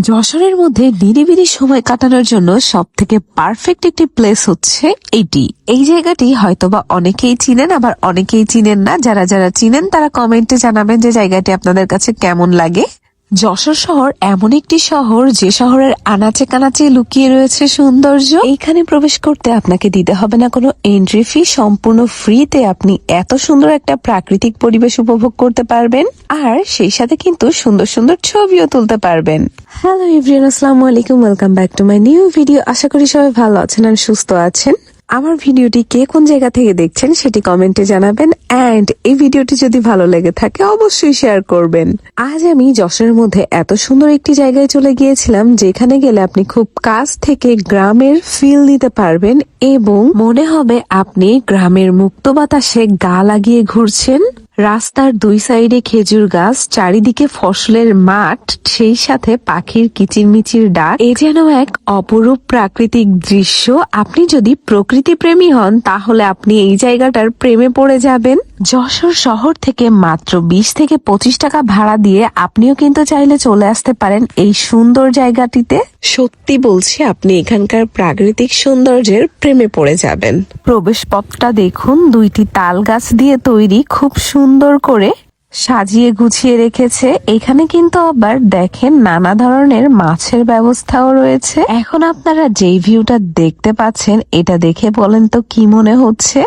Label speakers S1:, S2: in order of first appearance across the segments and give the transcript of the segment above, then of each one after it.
S1: যশোরের মধ্যে নিরিবিলি সময় কাটানোর জন্য সব থেকে পারফেক্ট একটি প্লেস হচ্ছে এটি। এই জায়গাটি হয়তোবা অনেকেই চিনেন, আবার অনেকেই চিনেন না। যারা যারা চিনেন, তারা কমেন্টে জানাবেন যে জায়গাটি আপনাদের কাছে কেমন লাগে। যশোর শহর এমন একটি শহর যে শহরের আনাচে কানাচে লুকিয়ে রয়েছে সৌন্দর্য। এইখানে প্রবেশ করতে আপনাকে দিতে হবে না কোনো এন্ট্রি ফি সম্পূর্ণ ফ্রিতে আপনি এত সুন্দর একটা প্রাকৃতিক পরিবেশ উপভোগ করতে পারবেন আর সেই সাথে কিন্তু সুন্দর সুন্দর ছবিও তুলতে পারবেন। হ্যালো ইভরিয়ান আসসালামু আলাইকুম welcome back to my new video আশা করি সবাই ভালো আছেন আর সুস্থ আছেন। আমার ভিডিওটি কে কোন জায়গা থেকে দেখছেন সেটি কমেন্টে জানাবেন অ্যান্ড এই ভিডিওটি যদি ভালো লেগে থাকে অবশ্যই শেয়ার করবেন। আজ আমি যশোরের মধ্যে এত সুন্দর একটি জায়গায় চলে গিয়েছিলাম, যেখানে গেলে আপনি খুব কাছ থেকে গ্রামের ফিল দিতে পারবেন এবং মনে হবে আপনি গ্রামের মুক্ত বাতাসে গা লাগিয়ে ঘুরছেন। রাস্তার দুই সাইডে খেজুর গাছ, চারিদিকে ফসলের মাঠ, সেই সাথে পাখির কিচিরমিচির ডাক। এ যেন এক অপরূপ প্রাকৃতিক দৃশ্য। আপনি যদি প্রকৃতি প্রেমী হন, তাহলে আপনি এই জায়গাটার প্রেমে পড়ে যাবেন। যশোর শহর থেকে মাত্র বিশ থেকে পঁচিশ টাকা ভাড়া দিয়ে আপনিও কিন্তু চাইলে চলে আসতে পারেন এই সুন্দর জায়গাটিতে। সত্যি বলছি, আপনি এখানকার প্রাকৃতিক সৌন্দর্যের প্রেমে পড়ে যাবেন। প্রবেশ পথটা দেখুন, দুইটি তাল গাছ দিয়ে তৈরি, খুব সুন্দর করে সাজিয়ে গুছিয়ে রেখেছে। এখানে কিন্তু আবার দেখেন নানা ধরনের মাছের ব্যবস্থাও রয়েছে। এখন আপনারা যেই ভিউটা দেখতে পাচ্ছেন, এটা দেখে বলেন তো কি মনে হচ্ছে?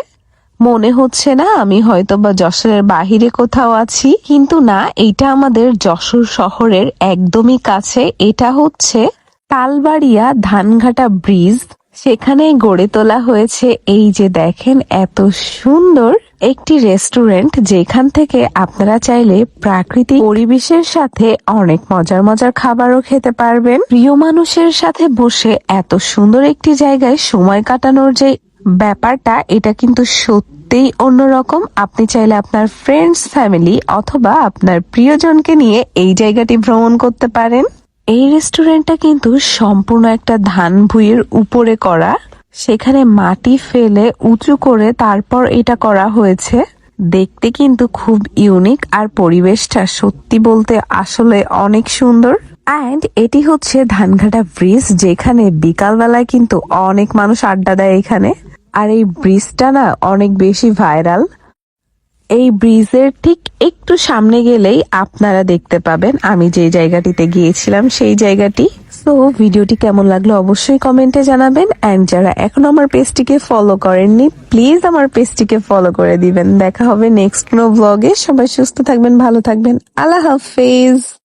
S1: মনে হচ্ছে না আমি হয়তো বা যশোরের বাহিরে কোথাও আছি, কিন্তু না এটা আমাদের যশোর শহরের একদমই কাছে। এটা হচ্ছে তালবাড়িয়া ধানঘাটা ব্রিজ। সেখানে গড়ে তোলা হয়েছে। এই যে দেখেন, এত সুন্দর একটি রেস্টুরেন্ট যেখান থেকে আপনারা চাইলে প্রাকৃতিক পরিবেশের সাথে অনেক মজার মজার খাবারও খেতে পারবেন। প্রিয় মানুষের সাথে বসে এত সুন্দর একটি জায়গায় সময় কাটানোর যে ব্যাপারটা, এটা কিন্তু সত্যিই অন্যরকম। আপনি চাইলে আপনার ফ্রেন্ডস ফ্যামিলি অথবা আপনার প্রিয়জনকে নিয়ে এই জায়গাটি ভ্রমণ করতে পারেন। এই রেস্টুরেন্টটা কিন্তু সম্পূর্ণ একটা ধান ভুঁইয়ের উপরে করা। সেখানে মাটি ফেলে উঁচু করে তারপর এটা করা হয়েছে। দেখতে কিন্তু খুব ইউনিক আর পরিবেশটা সত্যি বলতে আসলে অনেক সুন্দর। অ্যান্ড এটি হচ্ছে ধানঘাটা ব্রিজ, যেখানে বিকালবেলায় কিন্তু অনেক মানুষ আড্ডা দেয় এখানে। আর এই ব্রিজটা না অনেক বেশি ভাইরাল। এই ব্রিজের ঠিক একটু সামনে গেলেই আপনারা দেখতে পাবেন, আমি যে জায়গাটিতে গিয়েছিলাম সেই জায়গাটি। সো ভিডিওটি কেমন লাগল অবশ্যই কমেন্টে জানাবেন। অ্যান্ড যারা এখনও আমার পেজটিকে ফলো করেননি প্লিজ আমার পেজটিকে ফলো করে দিবেন। দেখা হবে নেক্সট কোনো ব্লগে সবাই সুস্থ থাকবেন, ভালো থাকবেন। আল্লাহ হাফেজ।